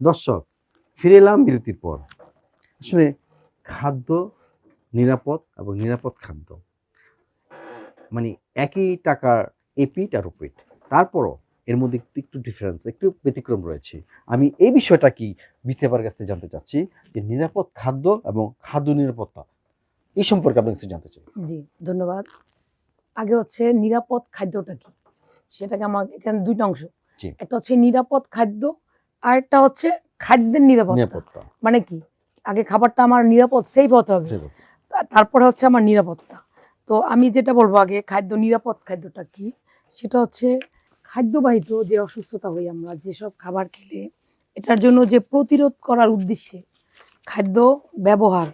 দর্শক ফিরে এলাম বিরতির পর। আসলে খাদ্য নিরাপদ এবং নিরাপদ খাদ্য। মানে একই টাকার এপিট আর ওপিট তারপরও এর মধ্যে একটু একটু ডিফারেন্স একটু ব্যতিক্রম রয়েছে। আমি এই বিষয়টা কি বিথেবার কাছ থেকে জানতে চাচ্ছি যে নিরাপদ খাদ্য এবং খাদ্য নিরাপত্তা এই সম্পর্কে আপনার কিছু জানতে চাই। জি ধন্যবাদ। আগে হচ্ছে নিরাপদ খাদ্যটা কি? সেটাকে আমার এখানে দুইটা অংশ। একটা হচ্ছে নিরাপদ খাদ্য আর একটা হচ্ছে খাদ্যের নিরাপত্তা। মানে কি? আগে খাবারটা আমার নিরাপদ সেই হতে হবে। তারপরে হচ্ছে আমার নিরাপত্তা। তো আমি যেটা বলব আগে খাদ্য নিরাপদ খাদ্যটা কি? সেটা হচ্ছে খাদ্যবাহিত যে অসুস্থতা হই আমরা যেসব খাবার খেলে এটার জন্য যে প্রতিরোধ করার উদ্দেশ্যে খাদ্য ব্যবহার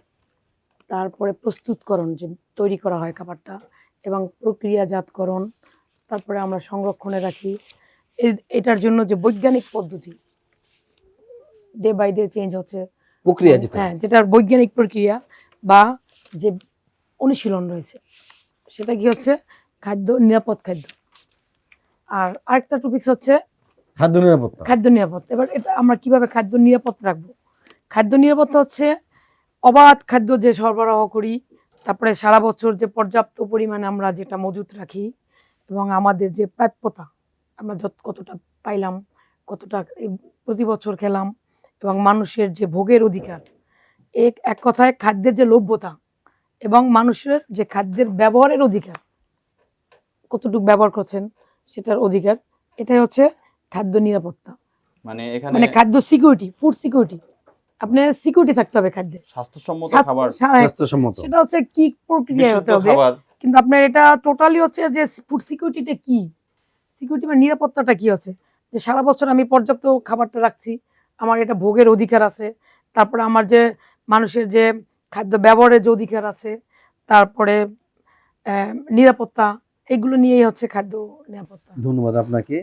তারপরে প্রস্তুতকরণ যে তৈরি করা হয় খাবারটা এবং প্রক্রিয়াজাতকরণ তারপরে আমরা সংরক্ষণে রাখি। এটার জন্য যে বৈজ্ঞানিক পদ্ধতি ডে বাই ডে চেঞ্জ হচ্ছে। প্রক্রিয়া যেটা। হ্যাঁ যেটার বৈজ্ঞানিক প্রক্রিয়া বা যে অনুশীলন রয়েছে সেটা কি হচ্ছে? খাদ্য নিরাপদ খাদ্য। আর আরেকটা টপিকস হচ্ছে খাদ্য নিরাপত্তা। খাদ্য নিরাপত্তা। এবার এটা আমরা কীভাবে খাদ্য নিরাপদ রাখব? খাদ্য নিরাপত্তা হচ্ছে অবাধ খাদ্য যে সরবরাহ করি তারপরে সারা বছর যে পর্যাপ্ত পরিমাণে আমরা যেটা মজুত রাখি এবং আমাদের যে প্রাপ্যতা আমরা যত কতটা পাইলাম কতটা প্রতি বছর খেলাম এবং মানুষের যে ভোগের অধিকার এক এক কথায় খাদ্যের যে লভ্যতা এবং মানুষের যে খাদ্যের ব্যবহারের অধিকার কতটুকু ব্যবহার করছেন সেটার অধিকার এটাই হচ্ছে খাদ্য নিরাপত্তা। মানে এখানে মানে খাদ্য সিকিউরিটি ফুড সিকিউরিটি আপনার সিকিউরিটি থাকতে হবে খাদ্যে। স্বাস্থ্যসম্মত খাবার। স্বাস্থ্যসম্মত। সেটা হচ্ছে কি প্রক্রিয়া হতে হবে। কিন্তু আপনার এটা টোটালি হচ্ছে যে ফুড সিকিউরিটিটা কি? সিকিউরিটি বা নিরাপত্তাটা কি হচ্ছে? যে সারা বছর আমি পর্যাপ্ত খাবারটা রাখছি আমার এটা ভোগের অধিকার আছে। তারপরে আমার যে মানুষের যে খাদ্য ব্যবহারের যে অধিকার আছে তারপরে নিরাপত্তা এগুলো নিয়েই হচ্ছে খাদ্য নিরাপত্তা। ধন্যবাদ আপনাকে।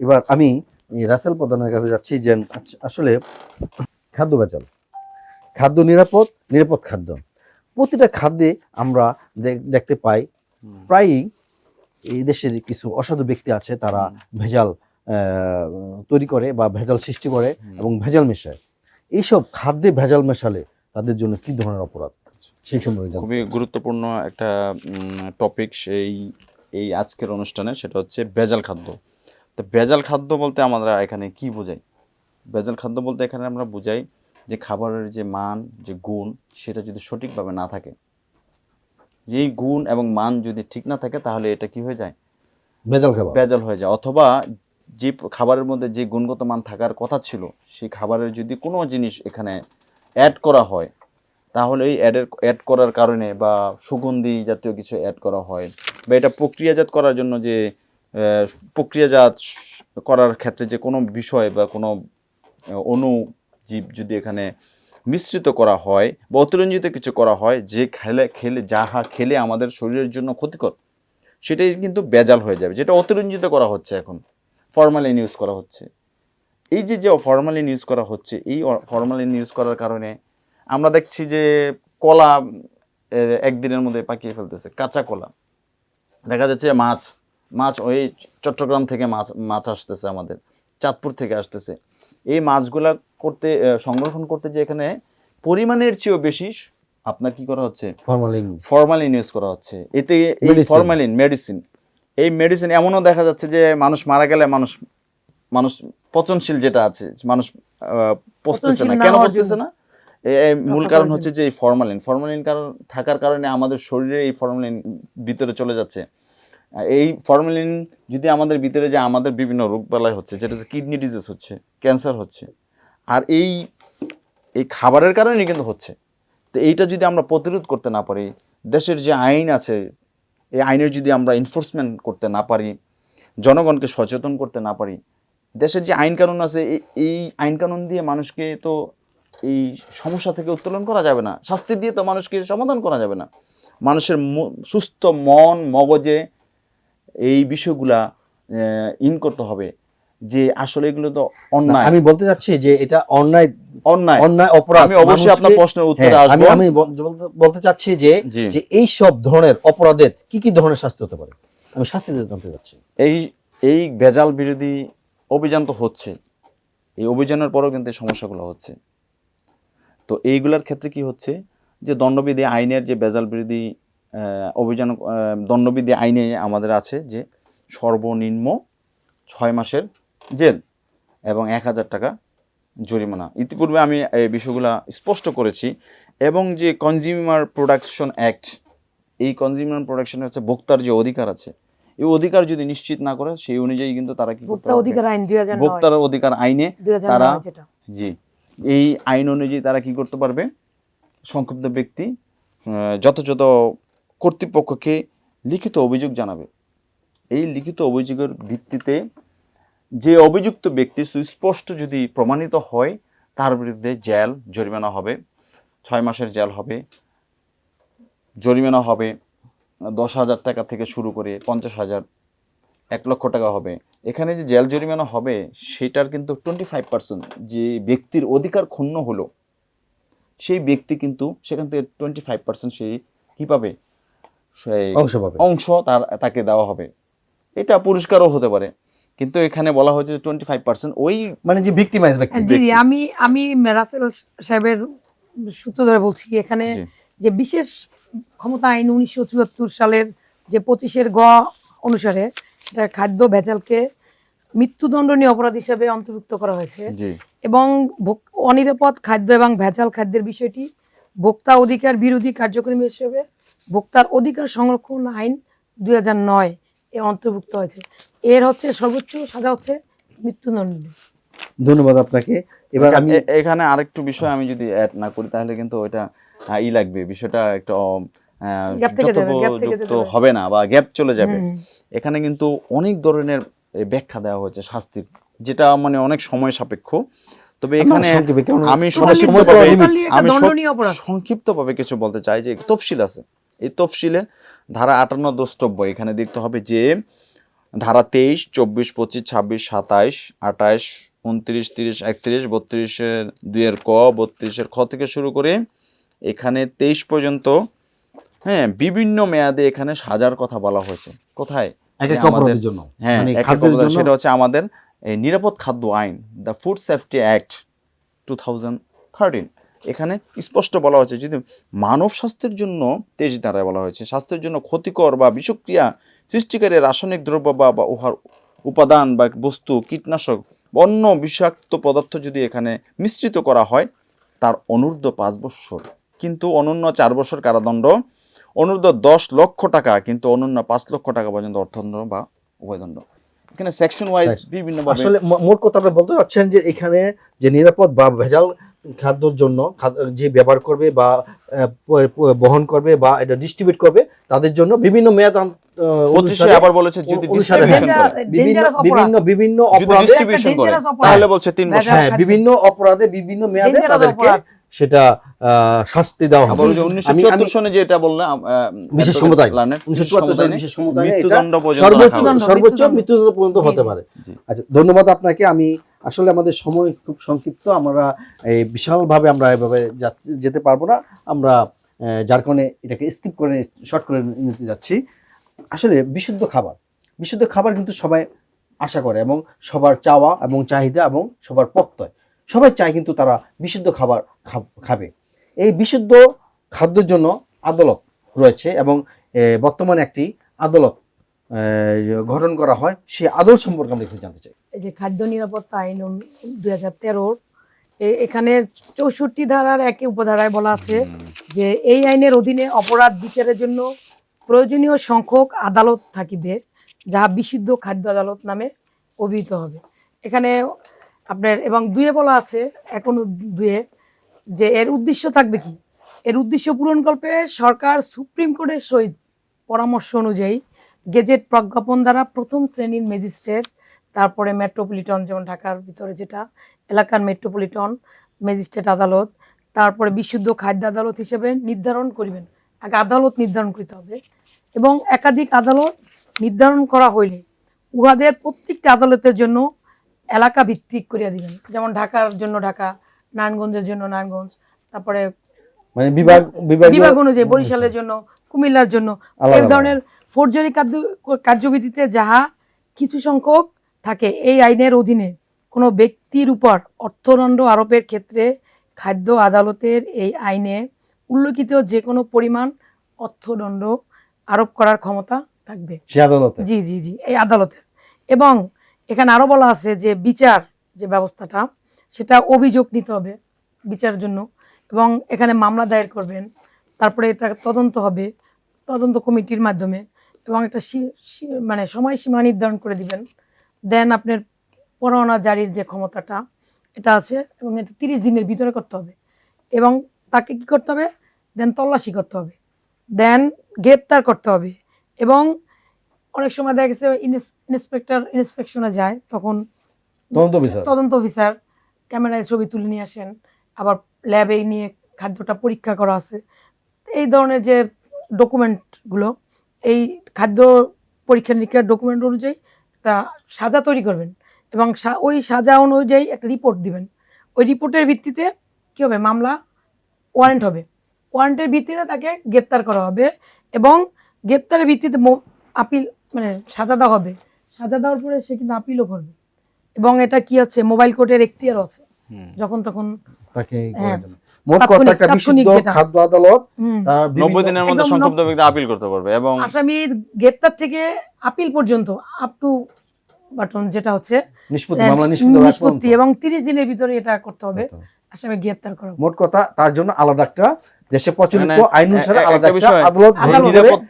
এবার আমি রাসেল প্রধানের কাছে যাচ্ছি যে আসলে খাদ্য বেচাল। খাদ্য নিরাপদ নিরাপদ খাদ্য। প্রতিটা খাদ্যে আমরা দেখতে পাই প্রায়ই এই দেশের কিছু অসাধু ব্যক্তি আছে তারা ভেজাল তৈরি করে বা ভেজাল সৃষ্টি করে এবং ভেজাল মেশায়। এইসব খাদ্যে ভেজাল মেশালে তাদের জন্য কি ধরনের অপরাধ? সেই সম্পর্কে খুবই গুরুত্বপূর্ণ একটা টপিক সেই এই আজকের অনুষ্ঠানে সেটা হচ্ছে ভেজাল খাদ্য। তো ভেজাল খাদ্য বলতে আমরা এখানে কি বোঝাই? ভেজাল খাদ্য বলতে এখানে আমরা বুঝাই যে খাবারের যে মান যে গুণ সেটা যদি সঠিকভাবে না থাকে। যেই গুণ এবং মান যদি ঠিক না থাকে তাহলে এটা কি হয়ে যায়? ভেজাল খাবার। ভেজাল হয়ে যায়। অথবা যে খাবারের মধ্যে যে গুণগত মান থাকার কথা ছিল, সেই খাবারের যদি কোনো জিনিস এখানে অ্যাড করা হয়, তাহলে এই অ্যাডের অ্যাড করার কারণে বা সুগন্ধি জাতীয় কিছু অ্যাড করা হয় বা এটা প্রক্রিয়াজাত করার জন্য যে প্রক্রিয়াজাত করার ক্ষেত্রে যে কোনো বিষয় বা কোনো অণুজীব যদি এখানে মিশ্রিত করা হয় বা অতিরঞ্জিত কিছু করা হয়, যে খেলে খেলে, যাহা খেলে আমাদের শরীরের জন্য ক্ষতিকর, সেটাই কিন্তু বেজাল হয়ে যাবে, যেটা অতিরঞ্জিত করা হচ্ছে এখন। ফরমালিন ইউজ করা হচ্ছে। এই যে যে ফরমালিন ইউজ করা হচ্ছে এই ফরমালিন ইউজ করার কারণে আমরা দেখছি যে কলা একদিনের মধ্যে পাকিয়ে ফেলতেছে কাঁচা কলা। দেখা যাচ্ছে মাছ মাছ ওই চট্টগ্রাম থেকে মাছ মাছ আসতেছে আমাদের চাঁদপুর থেকে আসতেছে। এই মাছগুলা করতে সংরক্ষণ করতে যে এখানে পরিমাণের চেয়েও বেশি আপনার কি করা হচ্ছে? ফরমালিন ফরমালিন ইউজ করা হচ্ছে। এতে এই. ফরমালিন মেডিসিন এই মেডিসিন এমনও দেখা যাচ্ছে যে মানুষ মারা গেলে মানুষ মানুষ পচনশীল যেটা আছে মানুষ পচতেছে না। কেন পচতেছে না? মূল কারণ হচ্ছে যে এই ফরমালিন ফরমালিন কারণ থাকার কারণে আমাদের শরীরে এই ফরমালিন ভিতরে চলে যাচ্ছে। এই ফরমালিন যদি আমাদের ভিতরে যে আমাদের বিভিন্ন রোগ বালাই হচ্ছে যেটা হচ্ছে কিডনি ডিজিজ হচ্ছে ক্যান্সার হচ্ছে। আর এই এই খাবারের কারণেই কিন্তু হচ্ছে। তো এইটা যদি আমরা প্রতিরোধ করতে না পারি দেশের যে আইন আছে এই আইনের যদি আমরা এনফোর্সমেন্ট করতে না পারি, জনগণকে সচেতন করতে না পারি, দেশের যে আইন কানুন আছে এই- আইন কানুন দিয়ে মানুষকে তো এই সমস্যা থেকে উত্তোলন করা যাবে না, শাস্তি দিয়ে তো মানুষকে সমাধান করা যাবে না। মানুষের সুস্থ মন, মগজে এই বিষয়গুলা ইন করতে হবে। যে আসলে এগুলো তো অন্যায়। আমি বলতে চাচ্ছি যে এটা অন্যায় অন্যায়। অন্যায় অপরাধ। আমি অবশ্যই আপনার প্রশ্নের উত্তরে হ্যাঁ, আসব। আমি আমি বল- বলতে- চাচ্ছি যে যে এই সব ধরনের অপরাধের কি কি ধরনের শাস্তি হতে পারে? আমি শাস্তি জানতে চাচ্ছি। এই এই ভেজাল বিরোধী অভিযান তো হচ্ছে। এই অভিযানের পরেও কিন্তু এই সমস্যাগুলো হচ্ছে। তো এইগুলোর ক্ষেত্রে কি হচ্ছে? যে দণ্ডবিধি আইনের যে বেজাল বিরোধী আহ, অভিযান দণ্ডবিধি আইনে আমাদের আছে যে সর্বনিম্ন ছয় মাসের জেল এবং এক হাজার টাকা জরিমানা। ইতিপূর্বে আমি এই বিষয়গুলো স্পষ্ট করেছি এবং যে কনজিউমার প্রোডাকশন অ্যাক্ট এই কনজিউমার প্রোডাকশন হচ্ছে ভোক্তার যে অধিকার আছে এই অধিকার যদি নিশ্চিত না করে সেই অনুযায়ী কিন্তু তারা কি করতে পারবে? ভোক্তার অধিকার আইনে তারা- জি এই আইন অনুযায়ী তারা কি করতে পারবে? সংক্ষুব্ধ ব্যক্তি যথাযথ কর্তৃপক্ষকে লিখিত অভিযোগ জানাবে। এই লিখিত অভিযোগের ভিত্তিতে যে অভিযুক্ত ব্যক্তি সুস্পষ্ট যদি প্রমাণিত হয় তার বিরুদ্ধে জেল জরিমানা হবে ছয় মাসের জেল হবে জরিমানা হবে দশ হাজার টাকা থেকে শুরু করে পঞ্চাশ হাজার এক লক্ষ টাকা হবে। এখানে যে জেল জরিমানা হবে সেটার কিন্তু টোয়েন্টি ফাইভ পার্সেন্ট যে ব্যক্তির অধিকার ক্ষুণ্ণ হলো সেই ব্যক্তি কিন্তু সেখান থেকে টোয়েন্টি ফাইভ পার্সেন্ট সেই কী পাবে? সেই অংশ পাবে। অংশ তার তাকে দেওয়া হবে। এটা পুরস্কারও হতে পারে। কিন্তু এখানে বলা হয়েছে টোয়েন্টি ফাইভ পার্সেন্ট ওই মানে যে ভিক্টিমাইজ ব্যক্তি। জি আমি আমি রাসেল সাহেবের সূত্র ধরে বলছি এখানে যে বিশেষ ক্ষমতা আইন উনিশশো চুয়াত্তর সালের যে পঁচিশের গ অনুসারে এটা খাদ্য ভেজালকে মৃত্যুদণ্ডনীয় অপরাধ হিসেবে অন্তর্ভুক্ত করা হয়েছে। জি। এবং অনিরাপদ খাদ্য এবং ভেজাল খাদ্যের বিষয়টি ভোক্তা অধিকার বিরোধী কার্যক্রম হিসেবে ভোক্তার অধিকার সংরক্ষণ আইন দুই হাজার নয় এ অন্তর্ভুক্ত হয়েছে। এর হচ্ছে সর্বোচ্চ সাজা হচ্ছে মৃত্যুদণ্ড। ধন্যবাদ আপনাকে। এবার আমি এখানে আরেকটু বিষয় আমি যদি অ্যাড না করি তাহলে কিন্তু ওইটা ই লাগবে। বিষয়টা একটা যাবে। হবে না বা গ্যাপ চলে যাবে এখানে কিন্তু অনেক ধরনের ব্যাখ্যা দেওয়া হয়েছে শাস্তির যেটা মানে অনেক সময় সাপেক্ষ। তবে এখানে আমি সংক্ষিপ্তভাবে আমি। সংক্ষিপ্তভাবে কিছু বলতে চাই যে তফসিল আছে। এই তফসিলে ধারা আটান্ন দ্রষ্টব্য এখানে দেখতে হবে যে ধারা তেইশ চব্বিশ পঁচিশ ছাব্বিশ সাতাইশ আঠাইশ উনত্রিশ তিরিশ একত্রিশ বত্রিশের দুইয়ের ক বত্রিশের খ থেকে শুরু করে এখানে তেইশ পর্যন্ত হ্যাঁ বিভিন্ন মেয়াদে এখানে সাজার কথা বলা হয়েছে। কোথায়? হ্যাঁ মানে সেটা হচ্ছে আমাদের এই নিরাপদ খাদ্য আইন the food safety act two thousand thirteen এখানে স্পষ্ট বলা হয়েছে যদি মানব স্বাস্থ্যের জন্য তেজ দ্বারায় বলা হয়েছে স্বাস্থ্যের জন্য ক্ষতিকর বা বিষক্রিয়া সৃষ্টিকারী রাসায়নিক দ্রব্য বা বা উহার উপাদান বা বস্তু কীটনাশক অন্য বিষাক্ত পদার্থ যদি এখানে মিশ্রিত করা হয় তার অনূর্ধ্ব পাঁচ বৎসর কিন্তু অনন্য চার বছর কারাদণ্ড অনূর্ধ্ব দশ লক্ষ টাকা কিন্তু অনন্য পাঁচ লক্ষ টাকা পর্যন্ত অর্থদণ্ড বা উভয়দণ্ড এখানে সেকশন ওয়াইজ. বিভিন্নভাবে আসলে মোট কথা বলতে চাচ্ছেন যে এখানে যে নিরাপদ বা ভেজাল খাদ্যর জন্য যে ব্যবহার করবে বা বহন করবে বা এটা ডিস্ট্রিবিউট করবে তাদের জন্য বিভিন্ন মেয়াদ পঁচিশে আবার বলেছে যদি ডিস্ট্রিবিউশন করে। বিভিন্ন বিভিন্ন ডিস্ট্রিবিউশন করে তাহলে বলছে তিন বছর। হ্যাঁ বিভিন্ন অপরাধে বিভিন্ন মেয়াদে তাদেরকে সেটা শাস্তি দেওয়া হবে। উনিশশো চুয়াত্তর সনে বললাম বিশেষ advocate ক্ষমতা আইন। লানের, 1974 ক্ষমতা আইনে বিশেষ ক্ষমতা আইনে এটা মৃত্যুদণ্ড সর্বোচ্চ সর্বোচ্চ মৃত্যুদণ্ড। পর্যন্ত হতে পারে। আচ্ছা ধন্যবাদ আপনাকে। আমি আসলে আমাদের সময় খুব সংক্ষিপ্ত। আমরা এই বিশালভাবে আমরা এভাবে যেতে পারব না। আমরা আহ, যার কারণে এটাকে স্কিপ করে শর্ট করে নিতে যাচ্ছি। আসলে বিশুদ্ধ খাবার। বিশুদ্ধ খাবার কিন্তু সবাই আশা করে এবং সবার চাওয়া এবং চাহিদা এবং সবার প্রত্যয়। সবাই চায় কিন্তু তারা বিশুদ্ধ খাবার খাবে। এই বিশুদ্ধ খাদ্যের জন্য আদালত রয়েছে এবং বর্তমানে একটি আদালত গঠন করা হয়। সেই আদালত সম্পর্কে আমরা একটু জানতে চাই। এই যে খাদ্য নিরাপত্তা আইন দুই হাজার তেরোর এখানে চৌষট্টি ধারার একই উপধারায় বলা আছে যে এই আইনের অধীনে অপরাধ বিচারের জন্য প্রয়োজনীয় সংখ্যক আদালত থাকিবে যাহা বিশুদ্ধ খাদ্য আদালত নামে অভিহিত হবে। এখানে আপনার, এবং দুয়ে বলা আছে এখনও দুয়ে, যে এর উদ্দেশ্য থাকবে কি? এর উদ্দেশ্য পূরণকল্পে সরকার সুপ্রিম কোর্টের সহিত পরামর্শ অনুযায়ী গেজেট প্রজ্ঞাপন দ্বারা প্রথম শ্রেণির ম্যাজিস্ট্রেট, তারপরে মেট্রোপলিটন, যেমন ঢাকার ভিতরে যেটা, এলাকার মেট্রোপলিটন ম্যাজিস্ট্রেট আদালত, তারপরে বিশুদ্ধ খাদ্য আদালত হিসেবে নির্ধারণ করিবেন। আগে আদালত নির্ধারণ করতে হবে এবং একাধিক আদালত নির্ধারণ করা হইলে উহাদের প্রত্যেকটি আদালতের জন্য এলাকা ভিত্তিক করিয়া দিবেন। যেমন ঢাকার জন্য ঢাকা নারায়ণগঞ্জের জন্য নারায়ণগঞ্জ তারপরে মানে বিভাগ বিভাগ অনুযায়ী বরিশালের জন্য কুমিল্লার জন্য এই ধরনের ফৌজদারি কার্য কার্যবিধিতে যাহা কিছু সংখ্যক থাকে এই আইনের অধীনে কোনো ব্যক্তির উপর অর্থদণ্ড আরোপের ক্ষেত্রে খাদ্য আদালতের এই আইনে উল্লেখিত যে কোনো পরিমাণ অর্থদণ্ড আরোপ করার ক্ষমতা থাকবে। জি জি জি এই আদালতের এবং এখানে আরও বলা আছে যে বিচার যে ব্যবস্থাটা সেটা অভিযোগ নিতে হবে বিচারের জন্য। এবং এখানে মামলা দায়ের করবেন তারপরে এটা তদন্ত হবে তদন্ত কমিটির মাধ্যমে। এবং একটা মানে সময়সীমা নির্ধারণ করে দিবেন। দেন আপনার পরোয়ানা জারির যে ক্ষমতাটা এটা আছে এবং এটা তিরিশ দিনের ভিতরে করতে হবে। এবং তাকে কি করতে হবে? দেন তল্লাশি করতে হবে। দেন গ্রেপ্তার করতে হবে। এবং অনেক সময় দেখা গেছে ইন্সপেক্টর ইন্সপেকশনে যায় তখন তদন্ত অফিসার। ক্যামেরায় ছবি তুলে নিয়ে আসেন। আবার ল্যাবে নিয়ে খাদ্যটা পরীক্ষা করা আছে। এই ধরনের যে ডকুমেন্টগুলো এই খাদ্য পরীক্ষা নিরীক্ষার ডকুমেন্ট অনুযায়ী একটা সাজা তৈরি করবেন এবং ওই সাজা অনুযায়ী একটা রিপোর্ট দিবেন। ওই রিপোর্টের ভিত্তিতে কী হবে? মামলা ওয়ারেন্ট হবে। ওয়ারেন্টের ভিত্তিতে তাকে গ্রেপ্তার করা হবে এবং গ্রেপ্তারের ভিত্তিতে আপিল মানে সাজা দেওয়া হবে। সাজা দেওয়ার পরে সে কিন্তু আপিলও করবে। এবং এটা কি আছে মোবাইল কোর্টের এখতিয়ারও আছে। যখন তখন তাকে হ্যাঁ। দেন। মোট কথা একটা বিশুদ্ধ খাদ্য আদালত হুম, তার বিভিন্ন- নব্বই দিনের মধ্যে সংক্ষুব্ধ ব্যক্তি আপিল করতে পারবে এবং আসামির গ্রেপ্তার থেকে আপিল পর্যন্ত আপ টু বাটন যেটা হচ্ছে নিষ্পত্তি মামলা। এবং তিরিশ দিনের ভিতরে এটা করতে হবে। আসামি গ্রেপ্তার করা মোট কথা তার জন্য আলাদা একটা দেশে প্রচলিত আইন অনুসারে আলাদা একটা আদালত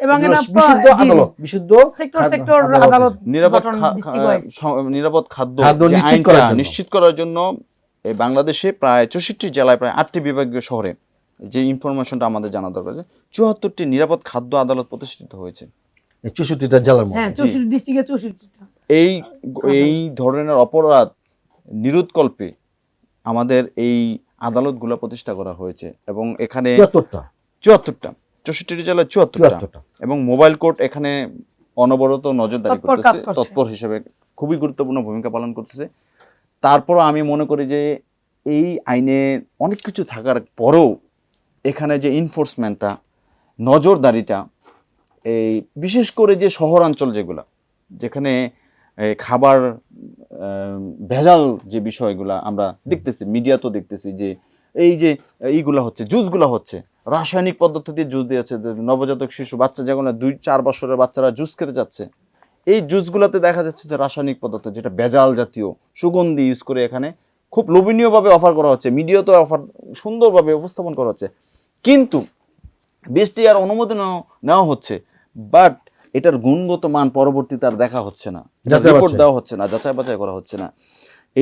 এবং বিশুদ্ধ। আদালত বিশুদ্ধ সেক্টর খাদ্য সেক্টর আদালত। নিরাপদ খাদ্য খাদ্য নিশ্চিত করার জন্য। নিশ্চিত করার জন্য এই বাংলাদেশে প্রায় চৌষট্টি জেলায় প্রায় আটটি বিভাগীয় শহরে যে ইনফরমেশনটা আমাদের জানা দরকার যে চুয়াত্তরটি নিরাপদ খাদ্য আদালত প্রতিষ্ঠিত হয়েছে চৌষট্টিটা জেলার হ্যাঁ মধ্যে চৌষট্টিটা এই এই ধরনের অপরাধ নিরুৎকল্পে আমাদের এই আদালতগুলো প্রতিষ্ঠা করা হয়েছে এবং এখানে চুয়াত্তরটা। চুয়াত্তরটা চৌষট্টি জেলায় চুয়াত্তরটা। এবং মোবাইল কোর্ট এখানে অনবরত নজরদারি তৎপর করতেছে তৎপর হিসেবে খুবই গুরুত্বপূর্ণ ভূমিকা পালন করতেছে। তারপরও আমি মনে করি যে এই আইনে অনেক কিছু থাকার পরেও এখানে যে ইনফোর্সমেন্টটা নজরদারিটা এই বিশেষ করে যে শহরাঞ্চল যেগুলা যেখানে খাবার ভেজাল যে বিষয়গুলা আমরা দেখতেছি মিডিয়া তো দেখতেছি যে এই যে এইগুলো হচ্ছে জুসগুলো হচ্ছে। রাসায়নিক পদ্ধতি দিয়ে জুস দিয়েছে নবজাতক শিশু, বাচ্চা যেগুলো দুই, চার বছরের বাচ্চারা জুস খেতে যাচ্ছে। এই জুসগুলোতে দেখা যাচ্ছে যে রাসায়নিক পদ্ধতি যেটা ভেজাল জাতীয় সুগন্ধি ইউজ করে এখানে খুব লোভনীয়ভাবে অফার করা হচ্ছে মিডিয়াতে অফার সুন্দরভাবে উপস্থাপন করা হচ্ছে। কিন্তু বৃষ্টি আর অনুমোদন নেওয়া হচ্ছে বাট এটার গুণগত মান পরবর্তীতে আর দেখা হচ্ছে না। রিপোর্ট দেওয়া হচ্ছে না যাচাই বাছাই করা হচ্ছে না।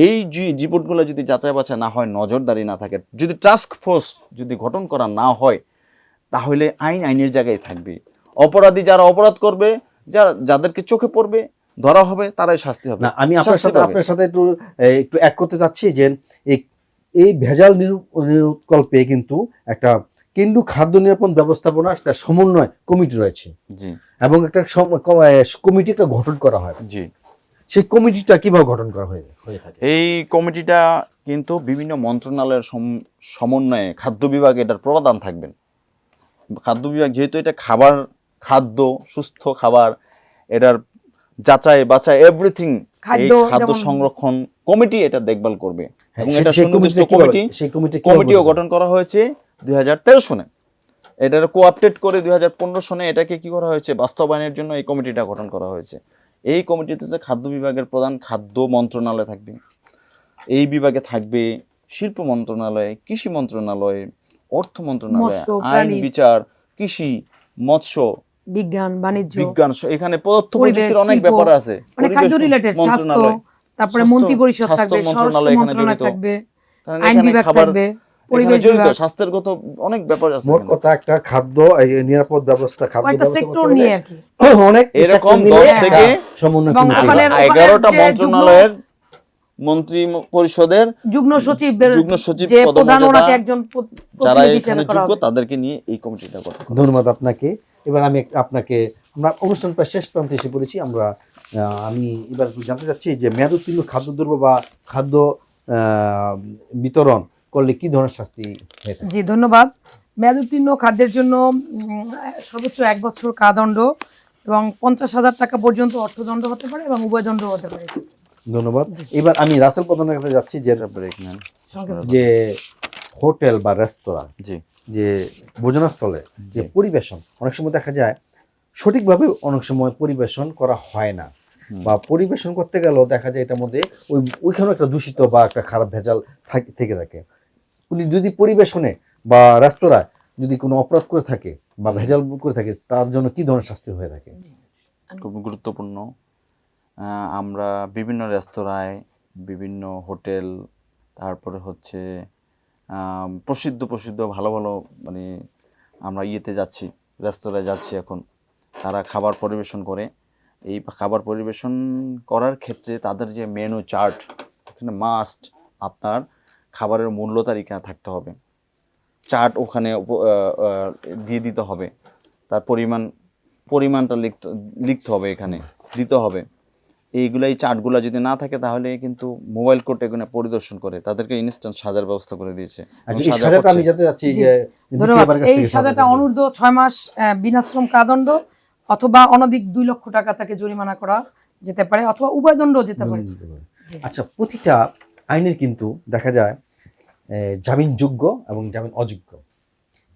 এই যে রিপোর্টগুলো যদি যাচাই বাছাই না হয় নজরদারি না থাকে যদি টাস্ক ফোর্স যদি গঠন করা না হয় তাহলে আইন আইনের জায়গায় থাকবে। অপরাধী যারা অপরাধ করবে যারা যাদেরকে চোখে পড়বে ধরা হবে তারাই শাস্তি হবে। না আমি আপনার সাথে আপনার সাথে একটু একটু এক করতে চাচ্ছি যে এই ভেজাল নিরু- নিরুৎকল্পে কিন্তু একটা কেন্দ্র খাদ্য নিরাপদ ব্যবস্থাপনা একটা সমন্বয় কমিটি রয়েছে। এবং একটা কমিটি একটা গঠন করা হয়। জি। সেই কমিটিটা কীভাবে গঠন করা হয়ে হয়ে থাকে? এই কমিটিটা কিন্তু বিভিন্ন মন্ত্রণালয়ের সম- সমন্বয়ে খাদ্য বিভাগে এটার প্রধান থাকবেন। খাদ্য বিভাগ যেহেতু এটা খাবার খাদ্য সুস্থ খাবার এটার যাচাই বাছাই এভরিথিং এই খাদ্য সংরক্ষণ কমিটি এটা দেখভাল করবে। এবং এটা সুনির্দিষ্ট কমিটি সেই কমিটি কমিটিও গঠন করা হয়েছে দুই হাজার তেরো সনে। এটার কোঅপটেট করে দুই হাজার পনেরো সনে এটাকে কি করা হয়েছে? বাস্তবায়নের জন্য এই কমিটিটা গঠন করা হয়েছে। এই কমিটিতে যে খাদ্য বিভাগের প্রধান খাদ্য মন্ত্রণালয় থাকবে এই বিভাগে থাকবে শিল্প মন্ত্রণালয় কৃষি মন্ত্রণালয় অর্থ মন্ত্রণালয় আইন বিচার কৃষি মৎস্য বিজ্ঞান বাণিজ্য বিজ্ঞান এখানে পদার্থ প্রযুক্তির অনেক ব্যাপার আছে। মানে পরিবেশ মন্ত্রণালয়। তারপরে মন্ত্রী পরিষদ থাকবে মন্ত্রণালয় এখানে জড়িত। থাকবে আইন বিভাগ থাকবে এখানে পরিবেশ জড়িত বিভাগ। স্বাস্থ্যের গত অনেক ব্যাপার আছে মোট কথা একটা খাদ্য নিরাপদ ব্যবস্থা খাদ্য সেক্টর নিয়ে আর কি। অনেক এরকম sector মিলে দশ একটা থেকে সমন্বয় এবং কমিটি ওখানে- গঠন। এগারোটা যে যুগ্ম- মন্ত্রণালয়ের মন্ত্রী পরিষদের যুগ্ম সচিব যুগ্ম সচিব পদমর্যাদা একজন যারা এখানে যোগ্য তাদেরকে নিয়ে এই কমিটিটা করা ধন্যবাদ আপনাকে। এবার আমি আপনাকে আমরা অনুষ্ঠান প্রায় শেষ প্রান্তে এসে পড়েছি। আমরা আমি এবার জানতে চাচ্ছি যে মেয়াদোত্তীর্ণ খাদ্যদ্রব্য বা খাদ্য বিতরণ করলে কি ধরনের শাস্তি জি ধন্যবাদ। মেয়াদোত্তীর্ণ খাদ্যের জন্য সর্বোচ্চ এক বছর কাদণ্ড এবং পঞ্চাশ হাজার টাকা পর্যন্ত অর্থদণ্ড হতে পারে এবং উভয় দণ্ড হতে পারে। ধন্যবাদ। এবার আমি রাসেল প্রধানের কাছে যাচ্ছি যে। যে হোটেল বা রেস্তোরাঁ জি। যে ভোজনস্থলে যে পরিবেশন অনেক সময় দেখা যায় সঠিকভাবে অনেক সময় পরিবেশন করা হয় না। বা পরিবেশন করতে গেলেও দেখা যায় এটার মধ্যে ওই ওইখানেও একটা দূষিত বা একটা খারাপ ভেজাল থাক- থেকে থাকে। উনি যদি পরিবেশনে বা রেস্তোরাঁ যদি কোনো অপরাধ করে থাকে বা ভেজাল করে থাকে তার জন্য কি ধরনের শাস্তি হয়ে থাকে? খুব গুরুত্বপূর্ণ। আমরা বিভিন্ন রেস্তোরাঁয় বিভিন্ন হোটেল তারপরে হচ্ছে প্রসিদ্ধ প্রসিদ্ধ ভালো ভালো মানে আমরা ইয়েতে যাচ্ছি রেস্তোরাঁয় যাচ্ছি এখন। তারা খাবার পরিবেশন করে। এই খাবার পরিবেশন করার ক্ষেত্রে তাদের যে মেনু চার্ট এখানে মাস্ট আপনার খাবারের মূল্য তালিকা থাকতে হবে। চার্ট ওখানে দিয়ে দিতে হবে। তার পরিমাণ পরিমাণটা লিখতে লিখতে হবে এখানে দিতে হবে। এইগুলো এই চার্টগুলো যদি না থাকে তাহলে কিন্তু মোবাইল কোর্ট এখানে পরিদর্শন করে তাদেরকে ইনস্ট্যান্ট সাজার ব্যবস্থা করে দিয়েছে। আচ্ছা আমি যাতে যাচ্ছি এই সাজাটা অনূর্ধ্ব ছয় মাস বিনাশ্রম কাদণ্ড। অথবা অনধিক দুই লক্ষ টাকা তাকে জরিমানা করা যেতে পারে অথবা উভয় দণ্ড যেতে পারে। আচ্ছা প্রতিটা আইনের কিন্তু দেখা যায় জামিনযোগ্য এবং জামিন অযোগ্য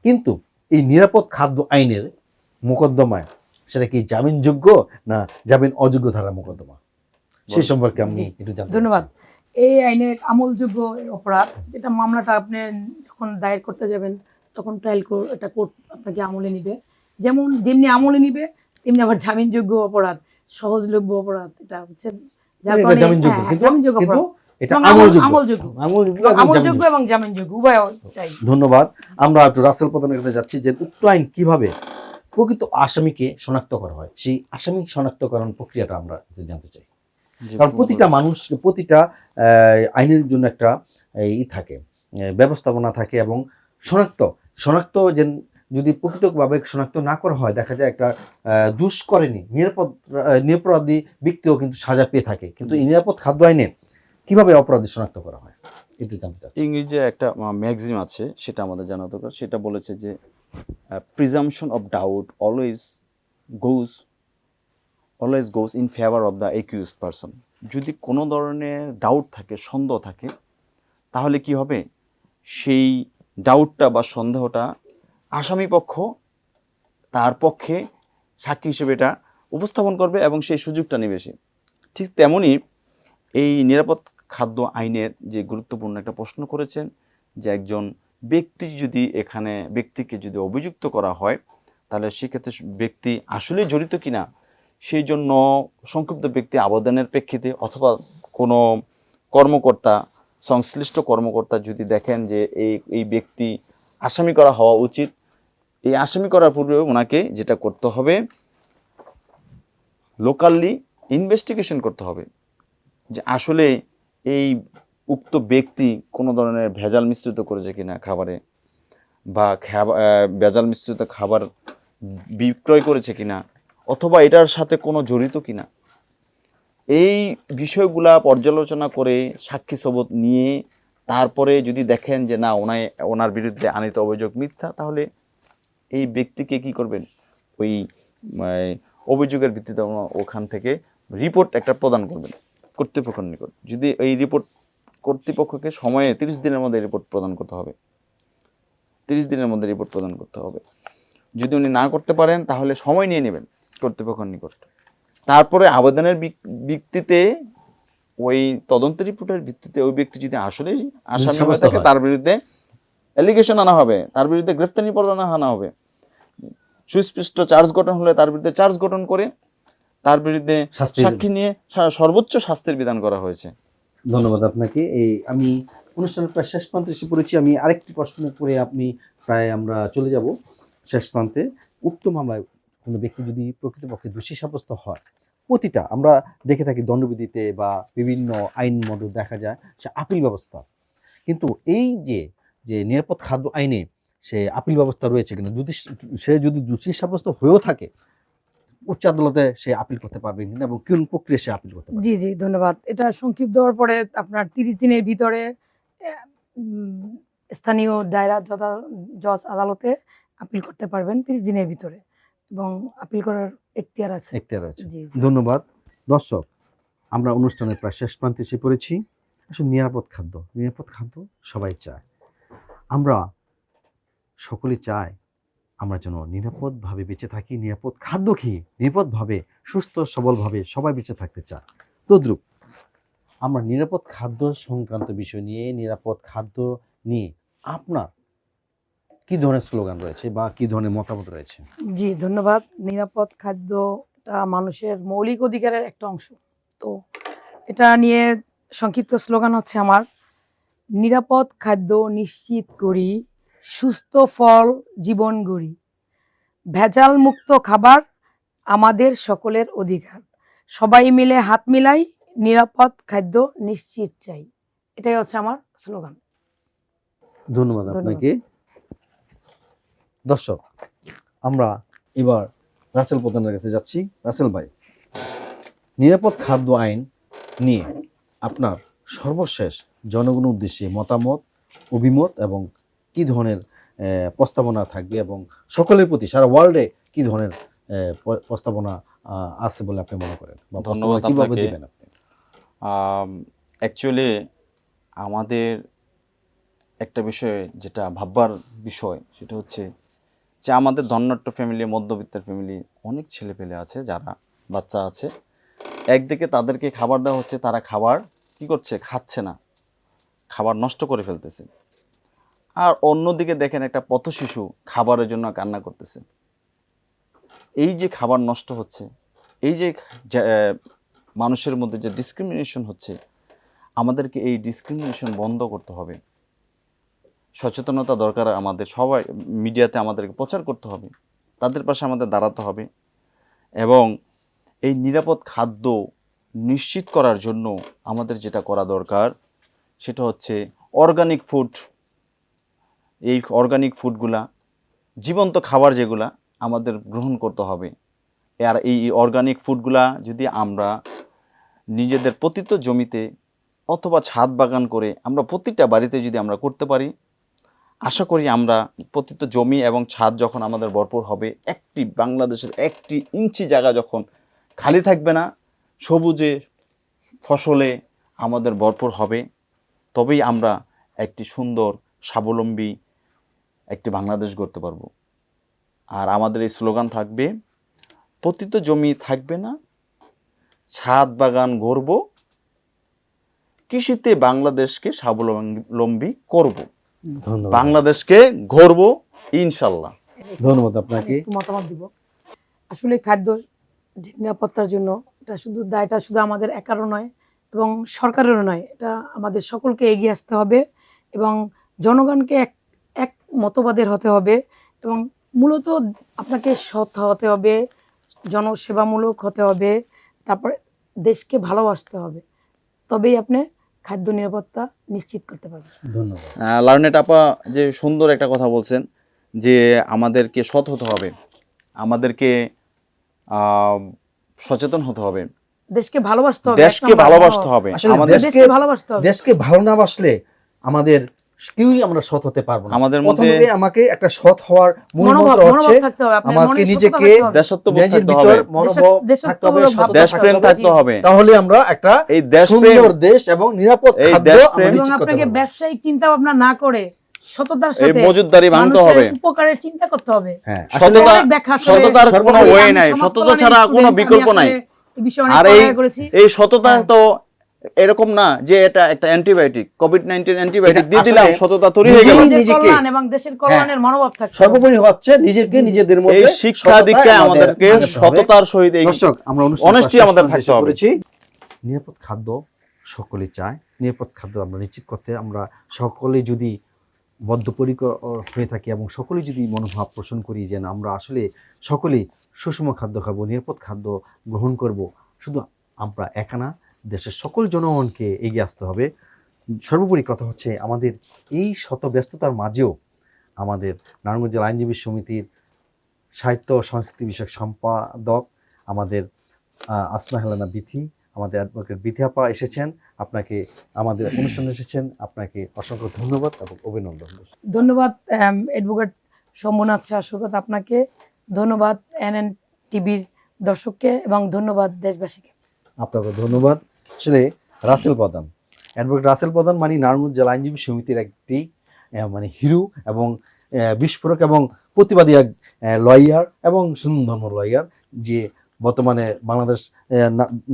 কিন্তু এই নিরাপদ খাদ্য আইনের মোকদ্দমায় সেটা কি জামিনযোগ্য না জামিন অযোগ্য ধারা মোকদ্দমা? সেই সম্পর্কে আমি একটু ধন্যবাদ। এই আইনের আমলযোগ্য অপরাধ এটা মামলাটা আপনি যখন দায়ের করতে যাবেন তখন ট্রায়াল এটা কোর্ট আপনাকে আমলে নিবে। যেমন যেমনি আমলে নিবে তেমনি আবার জামিনযোগ্য অপরাধ সহজলভ্য অপরাধ এটা হচ্ছে যার কারণে জামিনযোগ্য অপরাধ। এবং জামিনযোগ্য। ধন্যবাদ। আমরা একটু রাসেল প্রধানের কাছে যাচ্ছি যে উক্ত আইন কীভাবে প্রকৃত আসামিকে শনাক্ত করা হয় সেই আসামি শনাক্তকরণ প্রক্রিয়াটা আমরা জানতে চাই। কারণ প্রতিটা মানুষ প্রতিটা আহ, আইনের জন্য একটা ই থাকে আহ, ব্যবস্থাপনা থাকে এবং শনাক্ত শনাক্ত যে যদি প্রকৃতভাবে শনাক্ত না করা হয় দেখা যায় একটা আহ, দুষ করেনি নিরাপদ নিরাপরাধী ব্যক্তিও কিন্তু সাজা পেয়ে থাকে। কিন্তু এই নিরাপদ খাদ্য আইনে কীভাবে অপরাধী শনাক্ত করা হয়? একটু জানতে চাচ্ছি। ইংরেজিতে একটা ম্যাগজিম আছে সেটা আমাদের জানা দরকার। সেটা বলেছে যে presumption of doubt always goes always goes in favour of the accuse person যদি কোনো ধরনের ডাউট থাকে সন্দেহ থাকে তাহলে কি হবে? সেই ডাউটটা বা সন্দেহটা আসামি পক্ষ তার পক্ষে সাক্ষী হিসেবে এটা উপস্থাপন করবে এবং সেই সুযোগটা নেবে সে। ঠিক তেমনই এই নিরাপদ খাদ্য আইনের যে গুরুত্বপূর্ণ একটা প্রশ্ন করেছেন যে একজন ব্যক্তি যদি এখানে ব্যক্তিকে যদি অভিযুক্ত করা হয়, তাহলে সেক্ষেত্রে ব্যক্তি আসলে জড়িত কিনা সেই জন্য সংক্ষিপ্ত ব্যক্তি আবেদনের প্রেক্ষিতে অথবা কোনো কর্মকর্তা, সংশ্লিষ্ট কর্মকর্তা যদি দেখেন যে এই এই ব্যক্তি আসামি করা হওয়া উচিত এই আসামি করার পূর্বে ওনাকে যেটা করতে হবে লোকালি ইনভেস্টিগেশন করতে হবে যে আসলে এই উক্ত ব্যক্তি কোনো ধরনের ভেজাল মিশ্রিত করেছে কিনা খাবারে বা ভেজাল মিশ্রিত খাবার বিক্রয় করেছে কিনা অথবা এটার সাথে কোনো জড়িত কিনা। এই বিষয়গুলা পর্যালোচনা করে সাক্ষী সবত নিয়ে তারপরে যদি দেখেন যে না, ওনায়, ওনার বিরুদ্ধে আনিত অভিযোগ মিথ্যা, তাহলে এই ব্যক্তিকে কি করবেন? ওই অভিযোগের ভিত্তিতে ওখান থেকে রিপোর্ট একটা প্রদান করবেন কর্তৃপক্ষের নিকট। যদি এই রিপোর্ট কর্তৃপক্ষকে সময়ে তিরিশ দিনের মধ্যে রিপোর্ট প্রদান করতে হবে। তিরিশ দিনের মধ্যে রিপোর্ট প্রদান করতে হবে। যদি উনি না করতে পারেন তাহলে সময় নিয়ে নেবেন কর্তৃপক্ষের নিকট। তারপরে আবেদনের ভিত্তিতে ওই তদন্ত রিপোর্টের ভিত্তিতে ওই ব্যক্তি যদি আসলে আসামি হয়ে থাকে তার বিরুদ্ধে অ্যালিগেশন আনা হবে। তার বিরুদ্ধে গ্রেফতারি পরোয়ানা আনা হবে। সুস্পষ্ট চার্জ গঠন হলে তার বিরুদ্ধে চার্জ গঠন করে তার বিরুদ্ধে সাক্ষী নিয়ে সর্বোচ্চ শাস্তির বিধান করা হয়েছে। ধন্যবাদ আপনাকে। এই আমি অনুষ্ঠানের প্রায় শেষ প্রান্তে এসে পড়েছি। আমি আরেকটি প্রশ্ন করে আপনি প্রায় আমরা চলে যাব শেষ প্রান্তে। উক্ত মামলায় কোনো ব্যক্তি যদি প্রকৃতপক্ষে দোষী সাব্যস্ত হয় প্রতিটা আমরা দেখে থাকি দণ্ডবিধিতে বা বিভিন্ন আইন মধ্যে দেখা যায় সে আপিল ব্যবস্থা। কিন্তু এই যে যে নিরাপদ খাদ্য আইনে সে আপিল ব্যবস্থা রয়েছে কিন্তু যদি সে যদি দোষী সাব্যস্ত হয়েও থাকে উচ্চ আদালতে সে আপিল করতে পারবে কিনা এবং কোন প্রক্রিয়া সে আপিল করতে পারবে? জি জি ধন্যবাদ। এটা সংক্ষিপ্ত দেওয়ার পরে আপনার তিরিশ দিনের ভিতরে স্থানীয় দায়রা জজ আদালতে আপিল করতে পারবেন তিরিশ দিনের ভিতরে এবং আপিল করার এখতিয়ার আছে। এখতিয়ার আছে। জি ধন্যবাদ। দর্শক আমরা অনুষ্ঠানের প্রায় শেষ প্রান্তে এসে পড়েছি। আসলে নিরাপদ খাদ্য নিরাপদ খাদ্য সবাই চায়। আমরা সকলে চায় আমরা যেন নিরাপদভাবে বেঁচে থাকি, নিরাপদ খাদ্য খেয়ে, নিরাপদভাবে, সুস্থ, সবলভাবে সবাই বেঁচে থাকতে চায়। তদ্রুপ, আমরা নিরাপদ খাদ্য সংক্রান্ত বিষয় নিয়ে, নিরাপদ খাদ্য নিয়ে আপনার কি ধরনের স্লোগান রয়েছে বা কি ধরনের মতামত রয়েছে? জি, ধন্যবাদ। নিরাপদ খাদ্যটা মানুষের মৌলিক অধিকারের একটা অংশ। তো এটা নিয়ে সংক্ষিপ্ত স্লোগান হচ্ছে আমার, নিরাপদ খাদ্য নিশ্চিত করি সুস্থ ফল জীবন গড়ি। ভেজাল মুক্ত খাবার আমাদের সকলের অধিকার। সবাই মিলে হাত মিলাই নিরাপদ খাদ্য নিশ্চিত চাই। এটাই হচ্ছে আমার স্লোগান। ধন্যবাদ। আপনাকে। দর্শক আমরা এবার রাসেল প্রধানের কাছে যাচ্ছি। রাসেল ভাই নিরাপদ খাদ্য আইন নিয়ে আপনার সর্বশেষ জনগণ উদ্দেশ্যে মতামত অভিমত এবং কি ধরনের প্রস্তাবনা থাকবে এবং সকলের প্রতি সারা ওয়ার্ল্ডে কি ধরনের প্রস্তাবনা আছে বলে আপনি মনে করেন? ধন্যবাদ কীভাবে। দিবেন আপনি? অ্যাকচুয়ালি আমাদের একটা বিষয় যেটা ভাববার বিষয় সেটা হচ্ছে যে আমাদের ধন্যাট্য ফ্যামিলি মধ্যবিত্তের ফ্যামিলি অনেক ছেলে পেলে আছে যারা বাচ্চা আছে। একদিকে তাদেরকে খাবার দেওয়া হচ্ছে তারা খাবার কি করছে? খাচ্ছে না। খাবার নষ্ট করে ফেলতেছে। আর অন্যদিকে দেখেন একটা পথ শিশু খাবারের জন্য কান্না করতেছে। এই যে খাবার নষ্ট হচ্ছে, এই যে মানুষের মধ্যে যে ডিসক্রিমিনেশন হচ্ছে, আমাদেরকে এই ডিসক্রিমিনেশন বন্ধ করতে হবে। সচেতনতা দরকার আমাদের, সবাই মিডিয়াতে আমাদেরকে প্রচার করতে হবে, তাদের পাশে আমাদের দাঁড়াতে হবে এবং এই নিরাপদ খাদ্য নিশ্চিত করার জন্য আমাদের যেটা করা দরকার, সেটা হচ্ছে অর্গানিক ফুড এই অর্গানিক ফুডগুলা জীবন্ত খাবার যেগুলা আমাদের গ্রহণ করতে হবে। আর এই অর্গানিক ফুডগুলা যদি আমরা নিজেদের পতিত জমিতে অথবা ছাদ বাগান করে আমরা প্রতিটা বাড়িতে যদি আমরা করতে পারি, আশা করি আমরা পতিত জমি এবং ছাদ যখন আমাদের ভরপুর হবে, একটি বাংলাদেশের একটি ইঞ্চি জায়গা যখন খালি থাকবে না, সবুজে, ফসলে আমাদের ভরপুর হবে, তবেই আমরা একটি সুন্দর, স্বাবলম্বী একটি বাংলাদেশ গড়তে পারব। আর আমাদের এই স্লোগান থাকবে পতিত জমি থাকবে না ছাদ বাগান গড়ব কৃষিতে বাংলাদেশকে স্বাবলম্বী করব। ধন্যবাদ। বাংলাদেশকে গড়ব ইনশাল্লাহ। ধন্যবাদ আপনাকে। মতামত দিব। আসলে খাদ্য যে নিরাপত্তার জন্য এটা শুধু দায়টা শুধু আমাদের একারও নয় এবং সরকারেরও নয় এটা আমাদের সকলকে এগিয়ে আসতে হবে এবং জনগণকে এক মতবাদের হতে হবে এবং মূলত আপনাকে সৎ হতে হবে জনসেবামূলক হতে হবে তারপর দেশকে ভালোবাসতে হবে। তবেই আপনি খাদ্য নিরাপত্তা নিশ্চিত করতে পারবেন। ধন্যবাদ। লার্নেট আপা যে সুন্দর একটা কথা বলছেন যে আমাদেরকে সৎ হতে হবে আমাদেরকে আহ, সচেতন হতে হবে। দেশকে ভালোবাসতে হবে দেশকে ভালোবাসতে হবে আমাদের দেশকে ভালোবাসতে হবে। দেশকে ভালো না বাসলে আমাদের কেউই আমরা সৎ হতে পারব না। আমাদের মধ্যে আমাকে একটা সৎ হওয়ার মনোভাব হচ্ছে আমাকে নিজেকে দেশত্ববোধ থাকতে হবে। মনোভাব থাকতে হবে দেশপ্রেম থাকতে হবে। তাহলে আমরা একটা এই দেশপ্রেম সুন্দর দেশ এবং নিরাপদ এই খাদ্য দেশপ্রেম- আমরা আপনাকে ব্যবসায়িক চিন্তা ভাবনা না করে সততার এই সাথে মজুদদারি ভাঙতে হবে। উপকারের চিন্তা করতে হবে। হ্যাঁ সততা- সততার কোনো ওয়ে নাই। সততা ছাড়া কোনো বিকল্প নাই। আর এই সততা হ্যাঁ। তো এরকম না যে এটা একটা অ্যান্টিবায়োটিক কোভিড নাইন্টিন অ্যান্টিবায়োটিক দিয়ে দিলাম সততা তৈরি হয়ে গেল। নিজেকে- এবং দেশের কল্যাণের মনোভাব থাকতে হবে। সর্বোপরি হচ্ছে নিজেকে নিজেদের এই মধ্যে শিক্ষা সততা দীক্ষা আমাদের আমাদেরকে সততার সহিত এই দর্শক আমরা Honesty আমাদের থাকতে হবে। নিরাপদ খাদ্য সকলে চায়। নিরাপদ খাদ্য আমরা নিশ্চিত করতে আমরা সকলে যদি বদ্ধপরিকর হয়ে থাকি এবং সকলে যদি মনোভাব পোষণ করি যে না, আমরা আসলে সকলেই সুষম খাদ্য খাব নিরাপদ খাদ্য গ্রহণ করব শুধু আমরা একা না দেশের সকল জনগণকে এগিয়ে আসতে হবে। সর্বোপরি কথা হচ্ছে আমাদের এই শত ব্যস্ততার মাঝেও আমাদের নারায়ণগঞ্জ জেলা আইনজীবী সমিতির সাহিত্য ও সংস্কৃতি বিষয়ক সম্পাদক আমাদের আসমা হেলানা বিথি আমাদের অ্যাডভোকেট বিথি আপা এসেছেন। আপনাকে আমাদের অনুষ্ঠানে এসেছেন। আপনাকে অসংখ্য ধন্যবাদ এবং অভিনন্দন। ধন্যবাদ অ্যাডভোকেট শম্ভুনাথ শাহ সুগত আপনাকে। ধন্যবাদ এনএন টিভির দর্শককে এবং ধন্যবাদ দেশবাসীকে। আপনাকে ধন্যবাদ। আসলে রাসেল প্রধান অ্যাডভোকেট রাসেল প্রধান মানে নারায়ণগঞ্জ জেলা আইনজীবী সমিতির একটি মানে হিরো এবং বিস্ফোরক এবং প্রতিবাদী এক লয়ার এবং সুন্দর ধর্ম লয়ার যে বর্তমানে বাংলাদেশ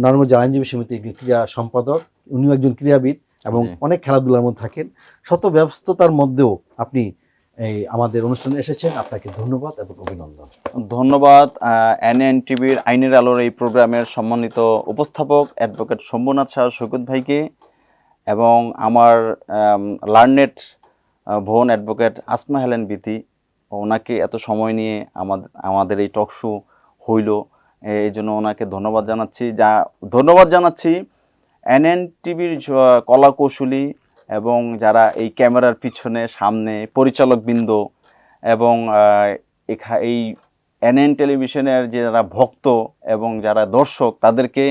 নারায়ণগঞ্জ জেলা আইনজীবী সমিতির একটি ক্রীড়া সম্পাদক উনিও একজন ক্রীড়াবিদ এবং অনেক খেলাধুলার মধ্যে থাকেন। শত ব্যস্ততার মধ্যেও আপনি এই আমাদের অনুষ্ঠানে এসেছেন আপনাকে ধন্যবাদ এবং অভিনন্দন। ধন্যবাদ এনএন টিভির আইনের আলোর এই প্রোগ্রামের সম্মানিত উপস্থাপক অ্যাডভোকেট শম্ভুনাথ শাহ সৈকত ভাইকে এবং আমার লার্নেট ভুবন অ্যাডভোকেট আসমা হেলেন বিতি। ওনাকে এত সময় নিয়ে আমাদের আমাদের এই টক শো হইল। এই জন্য ওনাকে ধন্যবাদ জানাচ্ছি। যা, ধন্যবাদ জানাচ্ছি এনএন টিভির কলা কৌশলী এবং যারা এই ক্যামেরার পিছনে, সামনে পরিচালকবৃন্দ এবং এই এনএন টেলিভিশনের যারা ভক্ত এবং যারা দর্শক, তাদেরকে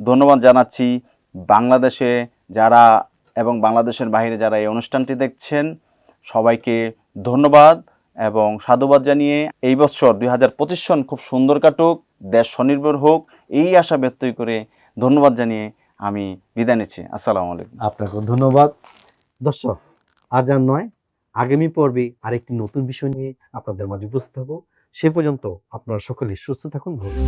ধন্যবাদ জানাচ্ছি। বাংলাদেশে যারা এবং বাংলাদেশের বাইরে যারা এই অনুষ্ঠানটি দেখছেন, সবাইকে ধন্যবাদ এবং সাধুবাদ জানিয়ে এই বছর দুই হাজার পঁচিশ সন খুব সুন্দর কাটুক, দেশ স্বনির্ভর হোক, এই আশা ব্যক্তই করে ধন্যবাদ জানিয়ে আমি বিদায় নিচ্ছি। আসসালামু আলাইকুম। আপনাকে ধন্যবাদ। দর্শক, আজ আর নয়, আগামী পর্বে আরেকটি নতুন বিষয় নিয়ে আপনাদের মাঝে উপস্থিত হব। সে পর্যন্ত আপনারা সকলে সুস্থ থাকুন, ভালো।